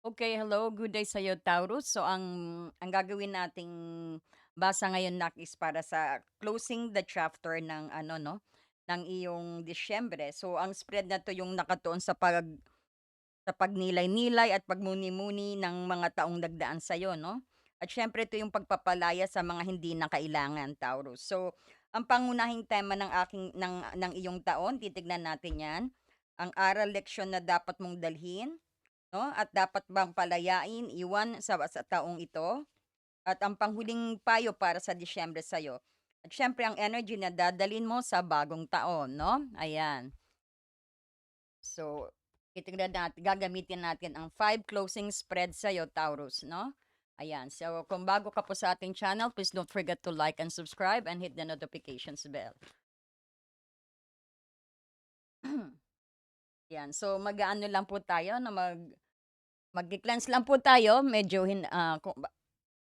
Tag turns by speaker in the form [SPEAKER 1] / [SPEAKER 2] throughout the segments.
[SPEAKER 1] Okay, hello, good day sa'yo, Taurus. So ang ang gagawin nating basa ngayon nak is para sa closing the chapter ng ano 'no, ng iyong Disyembre. So ang spread na 'to yung nakatuon sa pag sa pagnilay-nilay at pagmuni-muni ng mga taong nagdaan sa'yo 'no. At siyempre ito yung pagpapalaya sa mga hindi na kailangan, Taurus. So ang pangunahing tema ng aking ng ng iyong taon, titignan natin 'yan, ang aral leksyon na dapat mong dalhin 'No, at dapat bang palayain, iwan sa sa taong ito? At ang panghuling payo para sa Disyembre sa'yo. At siyempre ang energy na dadalhin mo sa bagong taon 'no, ayan. So, titignan natin gagamitin natin ang five closing spread sa'yo, Taurus 'no. Ayan, so kung bago ka po sa ating channel, please don't forget to like and subscribe and hit the notifications bell. Yan, so mag-aano lang po tayo na mag Magki-cleanse lang po tayo, medyo hin ah,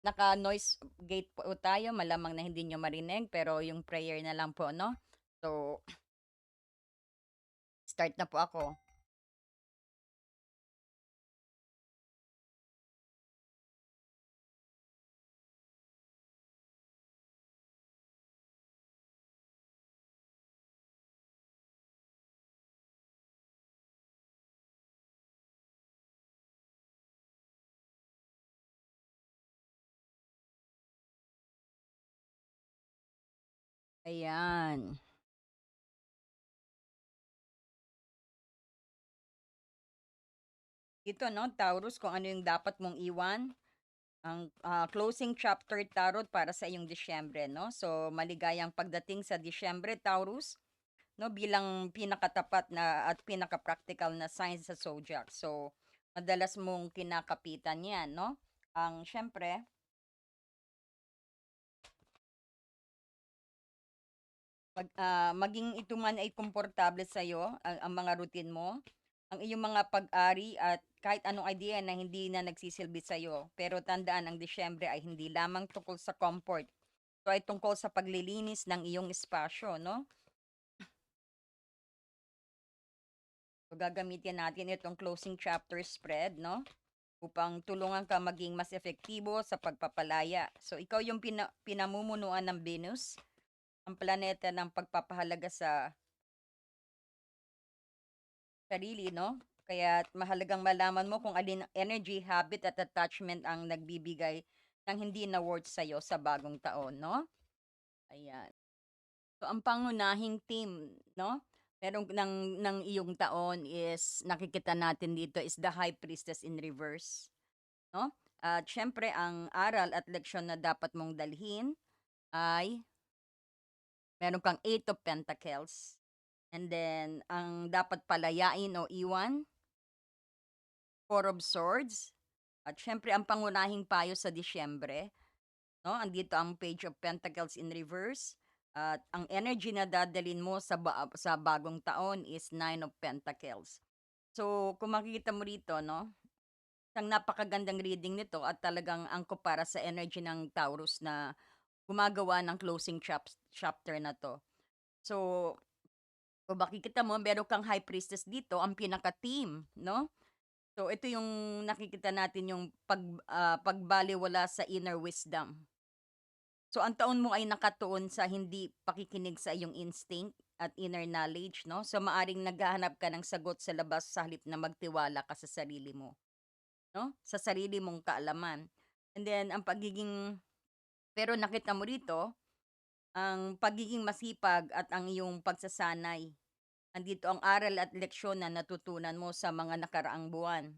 [SPEAKER 1] naka-noise gate po tayo, malamang na hindi niyo marinig, pero yung prayer na lang po 'no. So, start na po ako. Ayan. Ito 'no, Taurus, kung ano yung dapat mong iwan, ang, ah, closing chapter tarot para sa iyong Disyembre 'no. So, maligayang pagdating sa Disyembre, Taurus, 'no, bilang pinakatapat na at pinaka-praktikal na sign sa zodiac. So, madalas mong kinakapitan 'yan 'no. Ang siyempre Mag ah, maging ito man ay komportable sa'yo, ang ang mga routine mo, ang iyong mga pag-ari at kahit anong idea na hindi na nagsisilbi sa'yo. Pero tandaan ang Disyembre ay hindi lamang tungkol sa comfort, ito ay tungkol sa paglilinis ng iyong espasyo 'no. So gagamitin natin itong closing chapter spread 'no, upang tulungan ka maging mas epektibo sa pagpapalaya. So ikaw yung pina pinamumunuan ng Venus, ang planeta ng pagpapahalaga sa Sarili 'no? Kaya't mahalagang malaman mo kung alin energy, habit at attachment ang nagbibigay ng hindi na worth sa'yo sa bagong taon 'no? Ayan. So ang pangunahing theme 'no, merong ng ng iyong taon is nakikita natin dito is the High Priestess in reverse 'no? At siyempre ang aral at leksyon na dapat mong dalhin ay meron kang Eight of Pentacles. And then ang dapat palayain o iwan, Four of Swords. At siyempre ang pangunahing payo sa Disyembre, 'no, andito ang Page of Pentacles in reverse at ang energy na dadalhin mo sa ba sa bagong taon is Nine of Pentacles. So, kung makikita mo rito 'no, isang napakagandang reading nito at talagang angkop para sa energy ng Taurus na gumagawa ng closing chaps chapter na 'to. So kung makikita mo meron kang high priestess dito, ang pinaka-team, 'no? So ito yung nakikita natin yung pag ah, pagbalewala sa inner wisdom. So ang taon mo ay nakatuon sa hindi pakikinig sa iyong instinct at inner knowledge, 'no? So maaring naghahanap ka ng sagot sa labas sa halip na magtiwala ka sa sarili mo, 'no? Sa sarili mong kaalaman. And then ang pagiging pero nakita mo rito, ang pagiging masipag at ang iyong pagsasanay. Andito ang aral at leksyon na natutunan mo sa mga nakaraang buwan.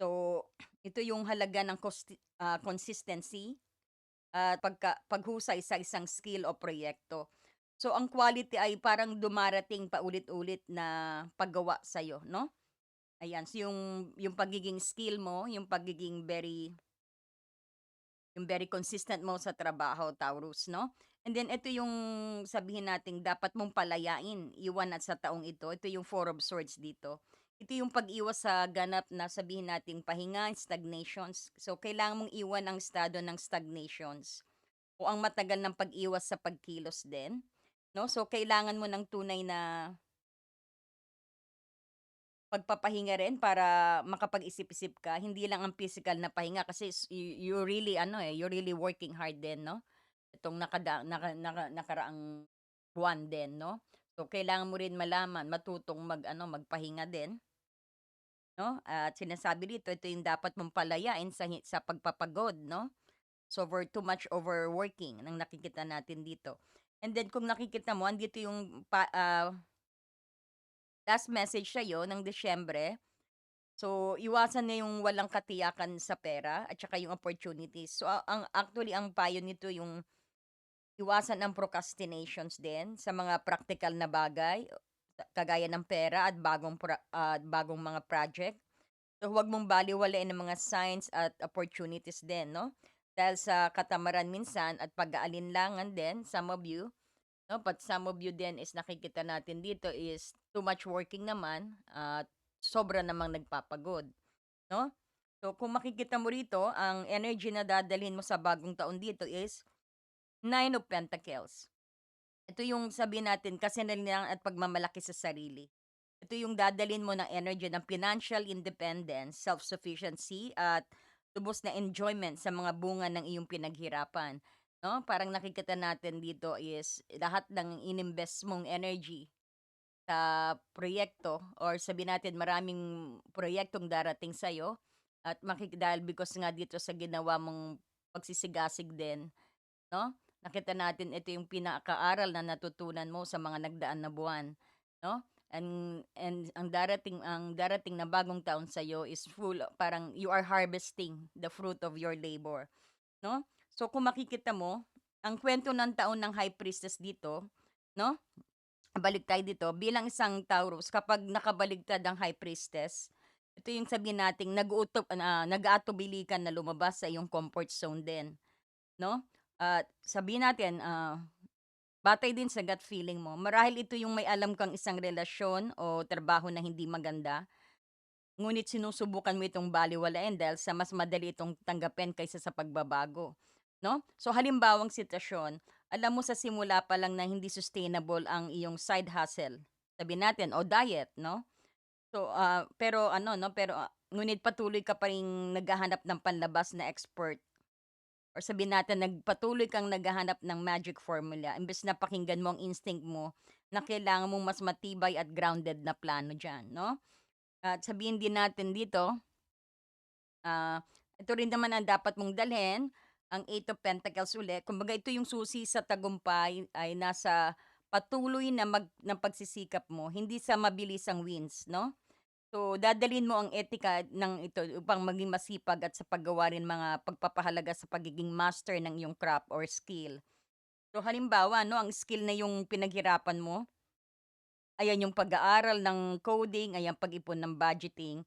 [SPEAKER 1] So, ito yung halaga ng kosti ah, consistency at pagka paghusay sa isang skill o proyekto. So, ang quality ay parang dumarating paulit-ulit na paggawa sa'yo 'no? Ayan, so yung yung pagiging skill mo, yung pagiging very yung very consistent mo sa trabaho, Taurus 'no? And then ito yung sabihin nating dapat mong palayain, iwan at sa taong ito, ito yung Four of Swords dito. Ito yung pag-iwas sa ganap na sabihin nating pahinga, stagnations. So kailangan mong iwan ang estado ng stagnations o ang matagal ng pag-iwas sa pagkilos din, 'no? So kailangan mo ng tunay na pagpapahinga rin para makapag-isip-isip ka, hindi lang ang physical na pahinga kasi you really ano, eh, you're really working hard din 'no, itong nakada naka naka nakaraang buwan din 'no. So, kailangan mo rin malaman, matutong mag-ano, magpahinga din. 'No, at sinasabi dito ito yung dapat mong palayain sa sa pagpapagod 'no. So, over too much overworking ang nakikita natin dito. And then kung nakikita mo andito yung pa ah last message sa'yo ng Disyembre. So, iwasan na yung walang katiyakan sa pera at saka yung opportunities. So, ang actually ang payo nito yung iwasan ang procrastinations din sa mga praktikal na bagay, kagaya ng pera at bagong pra ah, bagong mga project. So, huwag mong balewalain ang mga signs at opportunities din 'no, dahil sa katamaran minsan at pag-aalinlangan din, some of you, 'no, but some of you din is nakikita natin dito is too much working naman at sobra namang nagpapagod, 'no. So, kung makikita mo rito ang energy na dadalhin mo sa bagong taon dito is Nine of Pentacles. Ito yung sabihin natin kasinalihan at pagmamalaki sa sarili. Ito yung dadalhin mo ng energy ng financial independence, self-sufficiency at lubos na enjoyment sa mga bunga ng iyong pinaghirapan, 'no. Parang nakikita natin dito is lahat ng ininvest mong energy sa proyekto or sabihin natin maraming proyektong darating sa'yo at makiki dahil because nga dito sa ginawa mong pagsisigasig din, 'no, nakita natin ito yung pinakaaral na natutunan mo sa mga nagdaan na buwan, 'no. And and ang darating ang darating na bagong taon sa'yo is full parang you are harvesting the fruit of your labor, 'no. So, kung makikita mo, ang kuwento ng taon ng High Priestess dito, 'no, balik tayo dito, bilang isang Taurus kapag nakabaligtad ang High Priestess, ito yung sabihin nating nag-uuto na nag-aatubili ka na lumabas sa iyong comfort zone din, 'no. At sabihin natin, ah, batay din sa gut feeling mo, marahil ito yung may alam kang isang relasyon o trabaho na hindi maganda, ngunit sinusubukan mo itong balewalain dahil sa mas madali itong tanggapin kaysa sa pagbabago, 'no. So, halimbawang sitwasyon, alam mo sa simula pa lang na hindi sustainable ang iyong side hustle, sabihin natin o diet, 'no. So, ah, pero ano 'no, pero, ah, ngunit patuloy ka pa ring naghahanap ng panlabas na expert or sabihin natin nagpatuloy kang naghahanap ng magic formula imbes na pakinggan mo ang instinct mo na kailangan mong mas matibay at grounded na plano diyan, 'no. At sabihin din natin dito ah, ito rin naman ang dapat mong dalhin, ang Eight of Pentacles uli. Kumbaga ito yung susi sa tagumpay ay nasa patuloy na mag na pagsisikap mo, hindi sa mabilisang wins, 'no. So, dadalhin mo ang etika ng ito upang maging masipag at sa paggawa rin mga pagpapahalaga sa pagiging master ng iyong craft or skill. So, halimbawa 'no, ang skill na yung pinaghirapan mo ayan yung pag-aaral ng coding, ayan pag-ipon ng budgeting,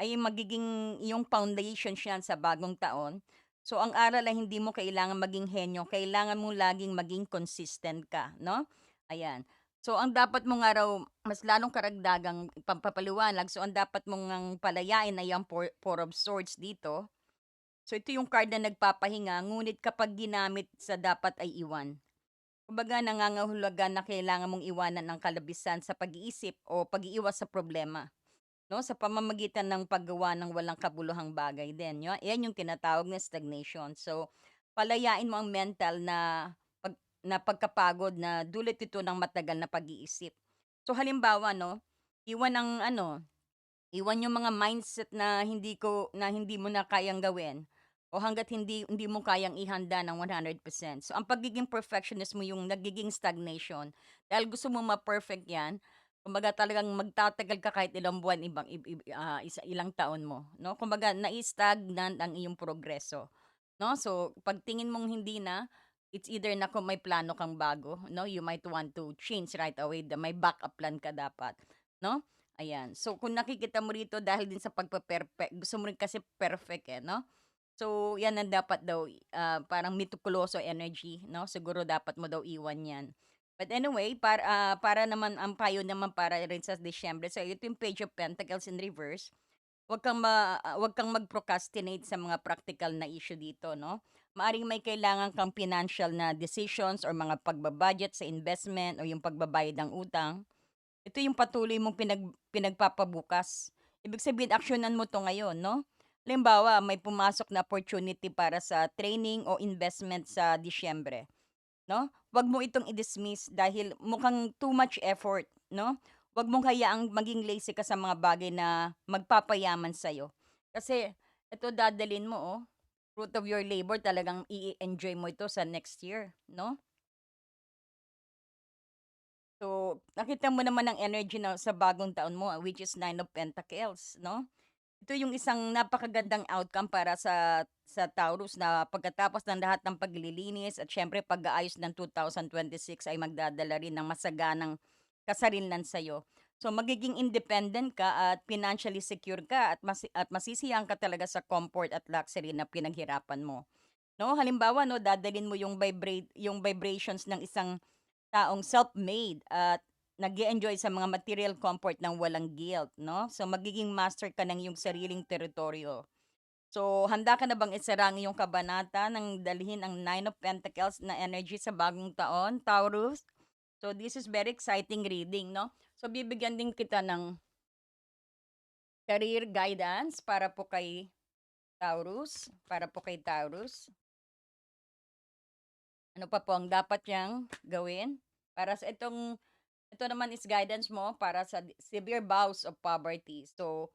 [SPEAKER 1] ay magiging iyong foundation siyan sa bagong taon. So, ang aral ay hindi mo kailangan maging henyo, kailangan mong laging maging consistent ka, 'no, ayan. So, ang dapat mo nga raw mas lalong karagdagang pampapaliwanag, so ang dapat mo ngang palayain ay ang Four Four of Swords dito. So, ito yung card na nagpapahinga ngunit kapag ginamit sa dapat ay iwan. Kumbaga nangangahulugan na kailangan mong iwanan ang kalabisan sa pag-iisip o pag-iiwas sa problema, 'no, sa pamamagitan ng paggawa ng walang kabuluhang bagay din, ya 'yan yung tinatawag na stagnation. So, palayain mo ang mental na pag na pagkapagod na dulot ito ng matagal na pag-iisip. So, halimbawa 'no, iwan ang ano, iwan yung mga mindset na hindi ko na hindi mo na kayang gawin o hangga't hindi hindi mo kayang ihanda ng 100%. So, ang pagiging perfectionist mo yung nagiging stagnation dahil gusto mo ma-perfect 'yan, kumbaga talagang magtatagal ka kahit ilang buwan, ibang ib ib ah, isa ilang taon mo, 'no. Kumbaga nai-stagnant ang iyong progreso, 'no. So, pagtingin mong hindi na, it's either na kung may plano kang bago, 'no, you might want to change right away, the may backup plan ka dapat, 'no. Ayan, so kung nakikita mo rito dahil din sa pagpe-perpe gusto mo rin kasi perfect, eh, 'no. So, 'yan ang dapat daw, ah, parang meticuloso energy, 'no, siguro dapat mo daw iwan 'yan. But anyway, para ah, para naman ang payo naman para rin sa Disyembre, so ito yung Page of Pentacles in reverse. Huwag kang ma ah, huwag kang mag-procrastinate sa mga practical na issue dito 'no. Maaaring may kailangan kang financial na decisions or mga pagba-budget sa investment o yung pagbabayad ng utang. Ito yung patuloy mong pinag pinagpapabukas. Ibig sabihin aksiyunan mo 'to ngayon 'no. Halimbawa, may pumasok na opportunity para sa training o investment sa Disyembre 'no, 'wag mo itong i-dismiss dahil mukhang too much effort 'no. 'Wag mong hayaang maging lazy ka sa mga bagay na magpapayaman sa'yo. Kasi ito dadalhin mo, oh, fruit of your labor talagang i-e-enjoy mo ito sa next year 'no. So, nakita mo naman ang energy na sa bagong taon mo, ah, which is Nine of Pentacles 'no. Ito yung isang napakagandang outcome para sa sa Taurus na pagkatapos ng lahat ng paglilinis at siyempre pag-aayos ng 2026 ay magdadala rin ng masaganang kasarinlan sa'yo. So, magiging independent ka at financially secure ka at masi at masisiyahan ka talaga sa comfort at luxury na pinaghirapan mo, 'no. Halimbawa 'no, dadalhin mo yung vibrate yung vibrations ng isang taong self-made at nag-e-enjoy sa mga material comfort ng walang guilt 'no. So, magiging master ka ng iyong sariling teritoryo. So, handa ka na bang isara ang iyong kabanata ng dalhin ang Nine of Pentacles na energy sa bagong taon, Taurus? So, this is very exciting reading 'no. So, bibigyan din kita ng career guidance para po kay Taurus, para po kay Taurus. Ano pa po ang dapat niyang gawin para sa itong ito naman is guidance mo para sa severe vows of poverty. So,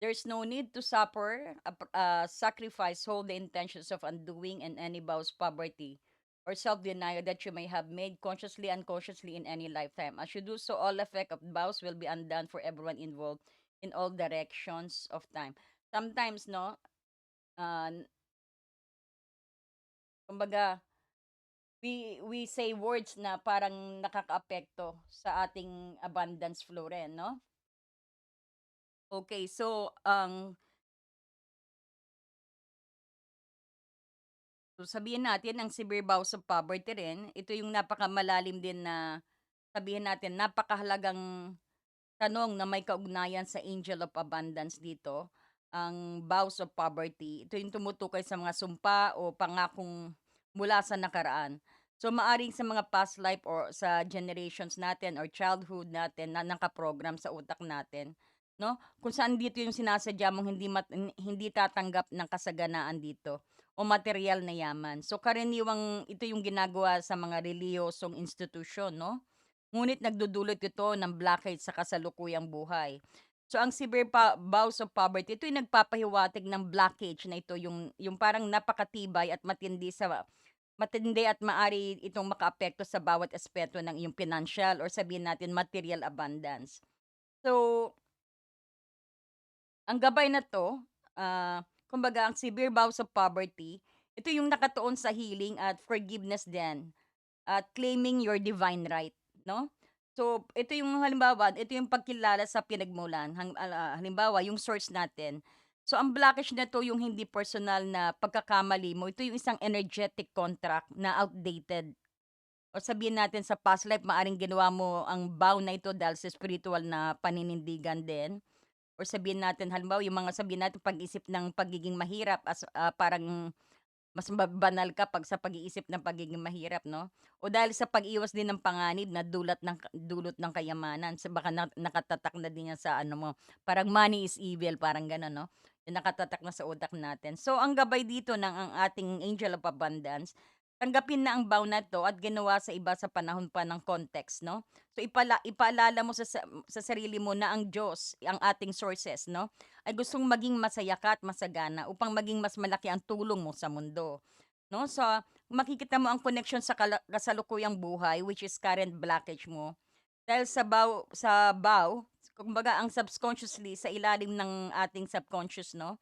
[SPEAKER 1] there's no need to suffer, pr ah, sacrifice, hold the intentions of undoing and any vows, poverty, or self-denial that you may have made consciously, unconsciously in any lifetime. As you do so, all effect of vows will be undone for everyone involved in all directions of time. Sometimes 'no, ah kumbaga, we we say words na parang nakakaapekto sa ating abundance flow rin 'no? Okey, so ang So, sabihin natin ang severe vows of poverty rin, ito yung napakamalalim din na sabihin natin napakahalagang tanong na may kaugnayan sa angel of abundance dito, ang vows of poverty. Ito yung tumutukoy sa mga sumpa o pangakong mula sa nakaraan. So, maaaring sa mga past life or sa generations natin or childhood natin na nakaprogram sa utak natin, 'no, kung saan dito yung sinasadya mong hindi mat hindi tatanggap ng kasaganaan dito o materyal na yaman. So, karaniwang ito yung ginagawa sa mga relihiyosong institusyon 'no, ngunit nagdudulot ito ng blockage sa kasalukuyang buhay. So, ang severe pa vows of poverty, ito yung nagpapahiwatig ng blockage na ito, yung yung parang napakatibay at matindi sa matindi at maaari itong makaapekto sa bawat aspeto ng iyong financial or sabihin natin material abundance. So ang gabay na 'to, ah, kumbaga ang severe vows of poverty, ito yung nakatuon sa healing at forgiveness din, at claiming your divine right 'no. So, ito yung halimbawa, ito yung pagkilala sa pinagmulan, ala halimbawa yung source natin. So, ang blockage na 'to yung hindi personal na pagkakamali mo, ito yung isang energetic contract na outdated. O sabihin natin sa past life maaaring ginawa mo ang vow na ito dahil sa spiritual na paninindigan din. Or sabihin natin halimbawa yung mga sabihin natin pag-isip ng pagiging mahirap as ah, parang mas ba banal ka 'pag sa pag-iisip ng pagiging mahirap 'no, o dahil sa pag-iwas din ng panganib na dulot ng dulot ng kayamanan. So, baka na nakatatak na din yan sa ano mo, parang money is evil, parang gano'n 'no, yung nakatatak na sa utak natin. So, ang gabay dito ng ang ating angel of abundance, tanggapin na ang vow na 'to at ginawa sa iba sa panahon pa ng context 'no. So, ipala ipaalala mo sa sa sa sarili mo na ang Diyos, ang ating sources 'no, ay gustong maging masaya ka at masagana upang maging mas malaki ang tulong mo sa mundo, 'no. So, makikita mo ang connection sa kasalukuyang buhay which is current blockage mo. Dahil sa vow sa vow, kumbaga ang subconsciously sa ilalim ng ating subconscious 'no,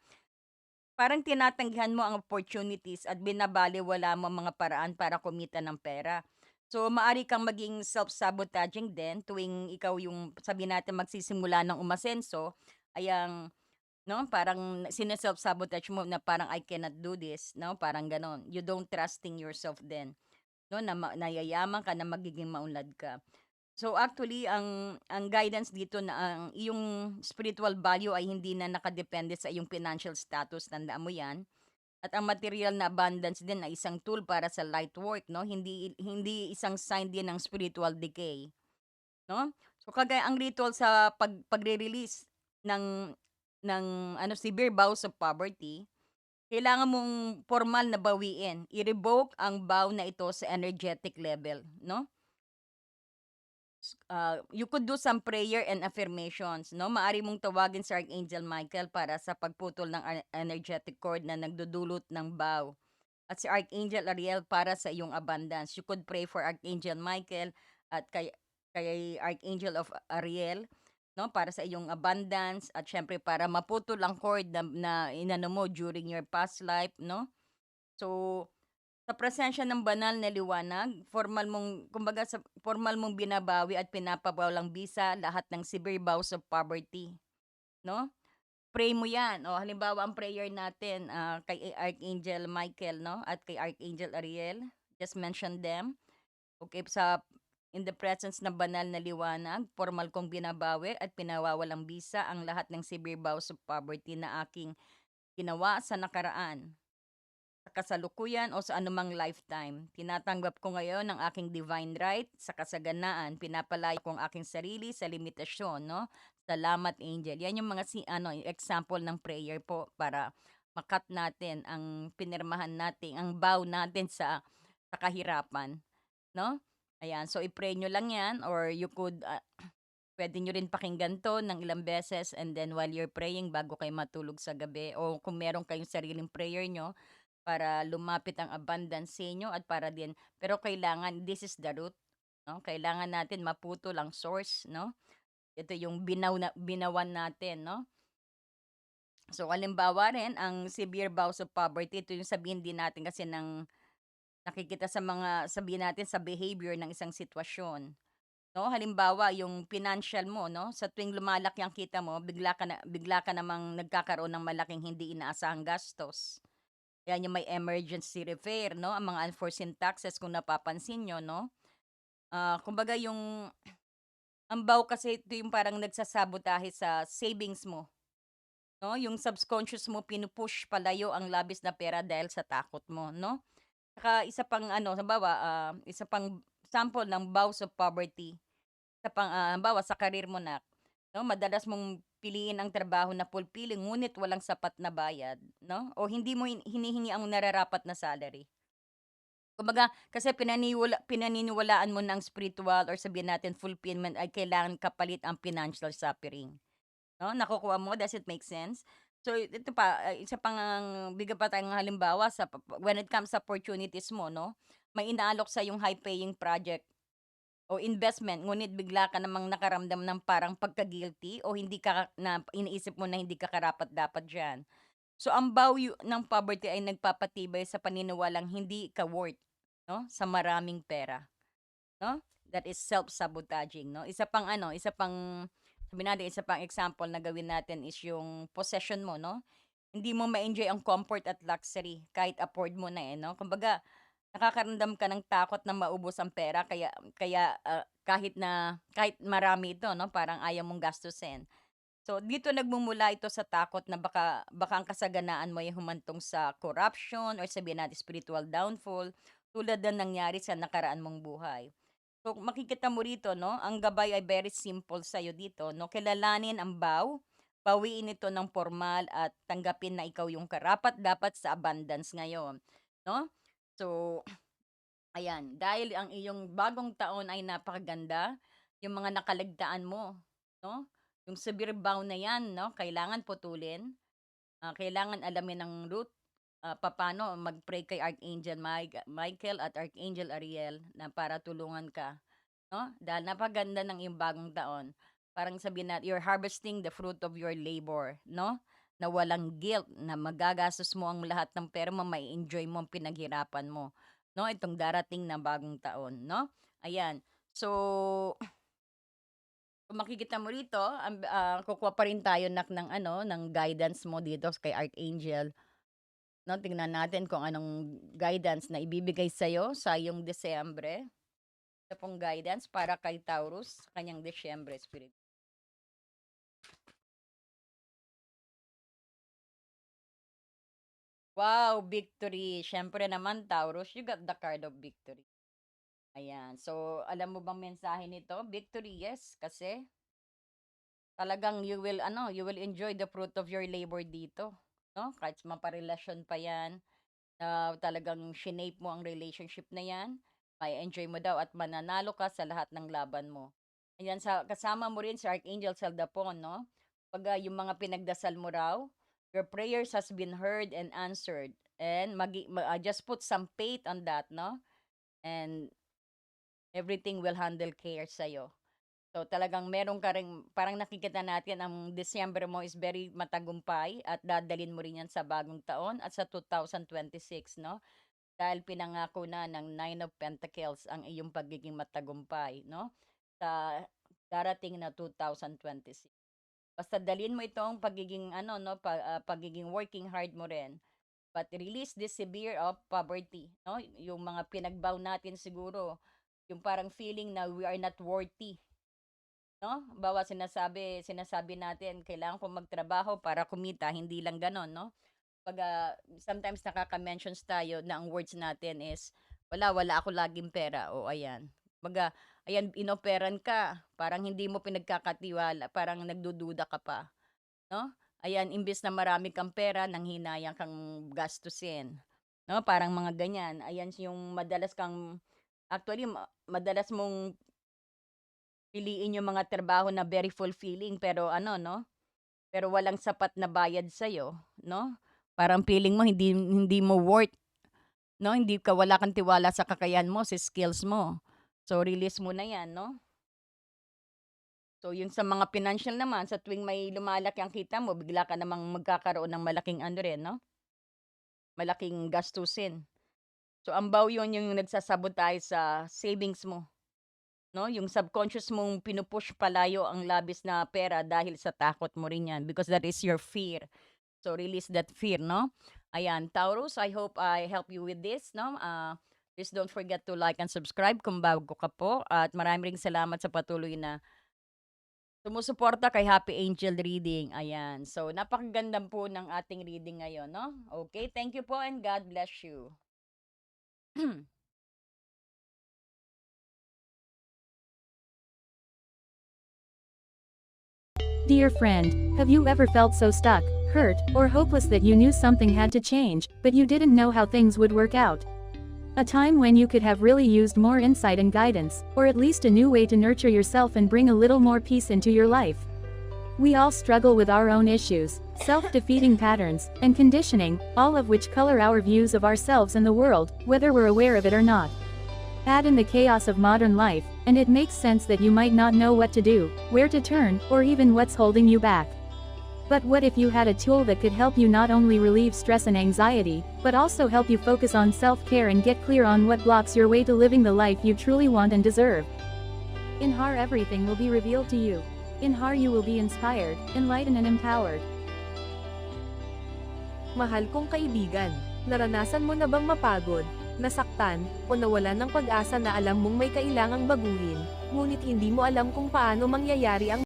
[SPEAKER 1] parang tinatanggihan mo ang opportunities at binabalewala mo ang mga paraan para kumita ng pera. So, maaari kang maging self-sabotaging din tuwing ikaw yung sabihin natin magsisimula ng umasenso, ay ang 'no, parang sine-self-sabotage mo na parang, "I cannot do this," 'no, parang gano'n. You don't trusting yourself din, 'no, na ma na yayaman ka, na magiging maunlad ka. So, actually ang ang guidance dito na ang iyong spiritual value ay hindi na nakadepende sa iyong financial status, tandaan mo 'yan. At ang material na abundance din ay isang tool para sa light work 'no, hindi hindi isang sign din ng spiritual decay, 'no. So, kagaya ang ritual sa pag pagre-release ng ng ano, severe vows of poverty, kailangan mong formal na bawiin, i-revoke ang vow na ito sa energetic level, 'no? Ah, you could do some prayer and affirmations, 'no? Maaari mong tawagin si Archangel Michael para sa pagputol ng energetic cord na nagdudulot ng vow, at si Archangel Ariel para sa iyong abundance. You could pray for Archangel Michael at kay kay Archangel of Ariel, 'no, para sa iyong abundance at siyempre para maputol ang cord na na inano mo during your past life, no? So, sa presensya ng banal na liwanag, formal mong kumbaga sa formal mong binabawi at pinapawalang bisa lahat ng severe vows of poverty, 'no? Pray mo 'yan. O halimbawa ang prayer natin, ah, kay Archangel Michael, 'no, at kay Archangel Ariel, just mention them. Okey, sa in the presence ng banal na liwanag, formal kong binabawi at pinawawalang bisa ang lahat ng severe vows of poverty na aking ginawa sa nakaraan, kasalukuyan o sa anumang lifetime. Tinatanggap ko ngayon ang aking divine right sa kasaganaan. Pinapalaya ko ang aking sarili sa limitasyon, 'no. Salamat angel. 'Yan yung mga si ano, example ng prayer po para ma-cut natin ang pinirmahan natin, ang vow natin sa sa kahirapan, 'no? Ayan, so i-pray niyo lang 'yan or you could, ah, puwede niyo rin pakinggan 'to ng ilang beses and then while you're praying bago kayo matulog sa gabi o kung meron kayong sariling prayer niyo para lumapit ang abundance sa inyo at para din pero kailangan this is the root, 'no? Kailangan natin maputol ang source, 'no? Ito yung binaw na binawan natin, 'no? So, halimbawa rin ang severe vows of poverty, ito yung sabihin din natin kasi ng nakikita sa mga sabihin natin sa behavior ng isang sitwasyon, 'no? Halimbawa yung financial mo, 'no, sa tuwing lumalaki ang kita mo bigla ka na bigla ka namang nagkakaroon ng malaking hindi inaasahang gastos. 'Yan yung may emergency repair, 'no, ang mga unforeseen taxes kung napapansin niyo, 'no? Ah, kumbaga yung vow kasi ito yung parang nagsasabotahe sa savings mo, 'no? Yung subconscious mo pinu-push palayo ang labis na pera dahil sa takot mo, 'no? Tsaka isa pang ano, halimbawa, ah, isa pang sample ng vows of poverty, isa pang, ah, halimbawa sa career mo na, 'no, madalas mong piliin ang trabaho na fulfilling ngunit walang sapat na bayad, 'no, o hindi mo hin hinihingi ang nararapat na salary. Kumbaga kasi pinaniwala pinaniniwalaan mo ng spiritual or sabihin natin fulfillment ay kailangan kapalit ang financial suffering, 'no, nakukuha mo, does it make sense? So, ito pa, isa pang bigyan pa tayong halimbawa sa when it comes sa opportunities mo, 'no, may inaalok sa'yong high paying project o investment ngunit bigla ka namang nakaramdam ng parang pagka-guilty o hindi ka na iniisip mo na hindi ka karapat-dapat diyan. So, ang yu ng poverty ay nagpapatibay sa paniniwalang hindi ka worth, 'no, sa maraming pera, 'no? That is self-sabotaging, 'no? Isa pang ano, isa pang sabihin natin isa pang example na gawin natin is yung possession mo, 'no? Hindi mo ma-enjoy ang comfort at luxury kahit afford mo na, eh, 'no? Kumbaga nakakaramdam ka ng takot na maubos ang pera kaya kaya, ah, kahit na kahit marami ito, 'no, parang ayaw mong gastusin. So, dito nagmumula ito sa takot na baka baka ang kasaganaan mo ay humantong sa corruption or sabihin natin spiritual downfall, tulad ng nangyari sa nakaraan mong buhay. So, makikita mo rito, 'no, ang gabay ay very simple sa'yo dito, 'no, kilalanin ang vow, bawiin ito ng pormal at tanggapin na ikaw yung karapat-dapat sa abundance ngayon, 'no? So, ayan, dahil ang iyong bagong taon ay napakaganda, yung mga nakaligtaan mo, 'no, yung severe vow na 'yan, 'no, kailangan putulin, ah, kailangan alamin ang root, ah, papaano mag-pray kay Archangel Michael at Archangel Ariel na para tulungan ka, 'no, dahil napakaganda ng iyong bagong taon. Parang sabihin nat you're harvesting the fruit of your labor, 'no, na walang guilt na magagastos mo ang lahat ng pera mo, ma-e-enjoy mo ang pinaghirapan mo, 'no, itong darating na bagong taon, 'no? Ayan, so kung makikita mo rito, ang ah, kukuha pa rin tayo nak ng ano, ng guidance mo dito kay Archangel. 'No, tingnan natin kung anong guidance na ibibigay sa'yo sa iyong Disyembre. Ito pong guidance para kay Taurus sa kanyang Disyembre spirit. Wow, victory. Siyempre naman Taurus, you got the card of victory. Ayan. So, alam mo bang mensahe nito? Victory, yes. Kasi, talagang you will, ano, you will enjoy the fruit of your labor dito. No? Kahit maparelasyon pa yan, na talagang shinape mo ang relationship na yan, may enjoy mo daw at mananalo ka sa lahat ng laban mo. Ayan, sa, kasama mo rin si Archangel Saldapon, no? Pag ah, yung mga pinagdasal mo raw, your prayers has been heard and answered. And magi, ma- ah, just put some faith on that, no? And everything will handle care sa'yo. So talagang meron ka rin, parang nakikita natin ang December mo is very matagumpay at dadalin mo rin yan sa bagong taon at sa 2026, no? Dahil pinangako na ng Nine of Pentacles ang iyong pagiging matagumpay, no? Sa darating na 2026. Basta dalin mo itong pagiging ano no pa, ah, pagiging working hard mo rin. But release this severe of poverty, no? Yung mga pinagbaw natin siguro, yung parang feeling na we are not worthy, no? Bawa sinasabi sinasabi natin kailangan ko magtrabaho para kumita, hindi lang gano'n, no? Pag ah, sometimes nakaka-mentions tayo na ang words natin is wala wala ako laging pera. O ayan. Baga, ayan inoperan ka, parang hindi mo pinagkakatiwala, parang nagdududa ka pa, no? Ayan, imbes na marami kang pera, nanghinayang kang gastusin, no? Parang mga ganyan. Ayan yung madalas kang actually ma- madalas mong piliin yung mga trabaho na very fulfilling pero ano, no? Pero walang sapat na bayad sa'yo, no? Parang feeling mo hindi hindi mo worth, no? Hindi ka wala kang tiwala sa kakayahan mo, sa skills mo. So release mo na 'yan, no? So yung sa mga financial naman, sa tuwing may lumalaki ang kita mo, bigla ka namang magkakaroon ng malaking ano rin, no? Malaking gastusin. So ang baw yun yung nagsasabotage sa savings mo, no? Yung subconscious mong pinupush palayo ang labis na pera dahil sa takot mo rin yan because that is your fear. So release that fear, no? Ayan, Taurus, I hope I help you with this, no? Ah, please don't forget to like and subscribe kung bago ka po at marami ring salamat sa patuloy na sumusuporta kay Happy Angel Reading. Ayan. So napakaganda po ng ating reading ngayon, no? Okay, thank you po and God bless you.
[SPEAKER 2] Dear friend, have you ever felt so stuck, hurt, or hopeless that you knew something had to change, but you didn't know how things would work out? A time when you could have really used more insight and guidance, or at least a new way to nurture yourself and bring a little more peace into your life. We all struggle with our own issues, self defeating patterns, and conditioning, all of which color our views of ourselves and the world, whether we're aware of it or not. Add in the chaos of modern life, and it makes sense that you might not know what to do, where to turn, or even what's holding you back. But what if you had a tool that could help you not only relieve stress and anxiety, but also help you focus on self care and get clear on what blocks your way to living the life you truly want and deserve? In HAR, everything will be revealed to you. In HAR, you will be inspired, enlightened, and empowered.
[SPEAKER 3] Mahal kong kaibigan, naranasan mo na bang mapagod, nasaktan, o nawalan ng pag-asa na alam mong may kailangang baguhin, ngunit hindi mo alam kung paano mangyayari ang